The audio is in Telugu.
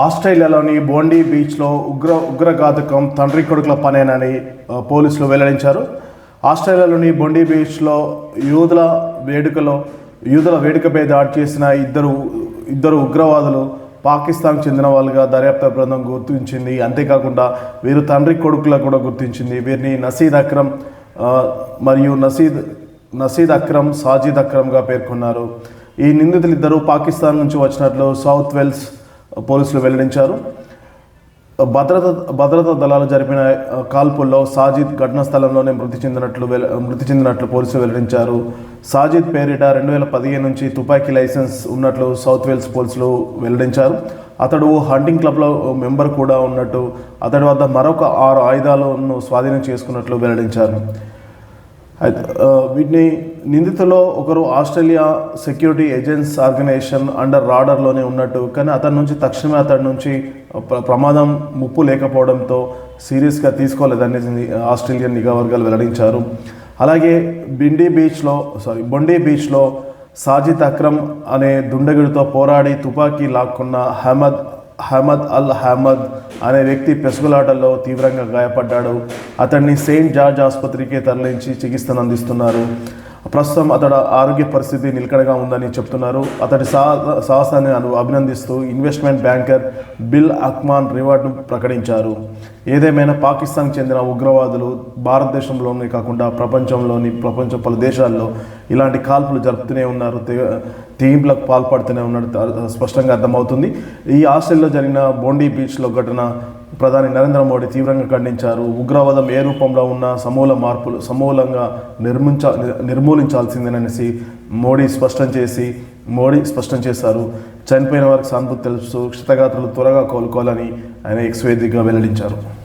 ఆస్ట్రేలియాలోని బోండీ బీచ్లో ఉగ్ర ఉగ్రఘాతకం తండ్రి కొడుకుల పనేనని పోలీసులు వెల్లడించారు. ఆస్ట్రేలియాలోని బొండీ బీచ్లో యూదుల వేడుకలో యూదుల వేడుకపై దాడి చేసిన ఇద్దరు ఇద్దరు ఉగ్రవాదులు పాకిస్తాన్కు చెందిన వాళ్ళుగా దర్యాప్తు బృందం గుర్తించింది. అంతేకాకుండా వీరు తండ్రి కొడుకులా కూడా గుర్తించింది. వీరిని నసీద్ అక్రమ్ మరియు నసీద్ నసీద్ అక్రమ్ సాజిద్ అక్రమ్గా పేర్కొన్నారు. ఈ నిందితులు ఇద్దరు పాకిస్తాన్ నుంచి వచ్చినట్లు సౌత్ వెల్స్ పోలీసులు వెల్లడించారు. భద్రత భద్రతా దళాలు జరిపిన కాల్పుల్లో సాజిద్ ఘటనా స్థలంలోనే మృతి చెందినట్లు మృతి చెందినట్లు పోలీసులు వెల్లడించారు. సాజిద్ పేరిట రెండు వేల పదిహేను నుంచి తుపాకీ లైసెన్స్ ఉన్నట్లు సౌత్ వేల్స్ పోలీసులు వెల్లడించారు. అతడు హంటింగ్ క్లబ్లో మెంబర్ కూడా ఉన్నట్టు అతడి వద్ద మరొక ఆరు ఆయుధాలను స్వాధీనం చేసుకున్నట్లు వెల్లడించారు. వీటిని నిందితులో ఒకరు Australia security agents organisation under రాడర్లోనే ఉన్నట్టు కానీ అతని నుంచి తక్షణమే అతని నుంచి ప్రమాదం ముప్పు లేకపోవడంతో సీరియస్గా తీసుకోలేదని ఆస్ట్రేలియన్ నిఘా వర్గాలు వెల్లడించారు. అలాగే బిండి బీచ్లో సారీ బొండి బీచ్లో సాజిద్ అక్రమ్ అనే దుండగుడితో పోరాడి తుపాకీ లాక్కున్న అహ్మద్ అహ్మద్ అల్ అహ్మద్ అనే వ్యక్తి పెసుగులాటల్లో తీవ్రంగా గాయపడ్డాడు. అతన్ని సెయింట్ జార్జ్ ఆసుపత్రికి తరలించి చికిత్సను అందిస్తున్నారు ప్రస్తుతం అతడు ఆరోగ్య పరిస్థితి నిలకడగా ఉందని చెప్తున్నారు. అతడి సాహస సాహసాన్ని అభినందిస్తూ ఇన్వెస్ట్మెంట్ బ్యాంకర్ బిల్ అక్మాన్ రివార్డును ప్రకటించారు. ఏదేమైనా పాకిస్తాన్కి చెందిన ఉగ్రవాదులు భారతదేశంలోనే కాకుండా ప్రపంచంలోని ప్రపంచ పలు దేశాల్లో ఇలాంటి కాల్పులు జరుపుతూనే ఉన్నారు. తెగ- పాల్పడుతూనే ఉన్నట్టు స్పష్టంగా అర్థమవుతుంది. ఈ ఆస్ట్రేలియాలో జరిగిన బోండీ బీచ్లో ఘటన ప్రధాని నరేంద్ర మోడీ తీవ్రంగా ఖండించారు. ఉగ్రవాదం ఏ రూపంలో ఉన్న సమూల మార్పులు సమూలంగా నిర్మించ నిర్మూలించాల్సిందేననేసి మోడీ స్పష్టం చేసి మోడీ స్పష్టం చేశారు. చనిపోయిన వారికి సానుభూతి తెలుసు క్షితగాత్రులు త్వరగా కోలుకోవాలని ఆయన ఎక్స్ వేదికగా వెల్లడించారు.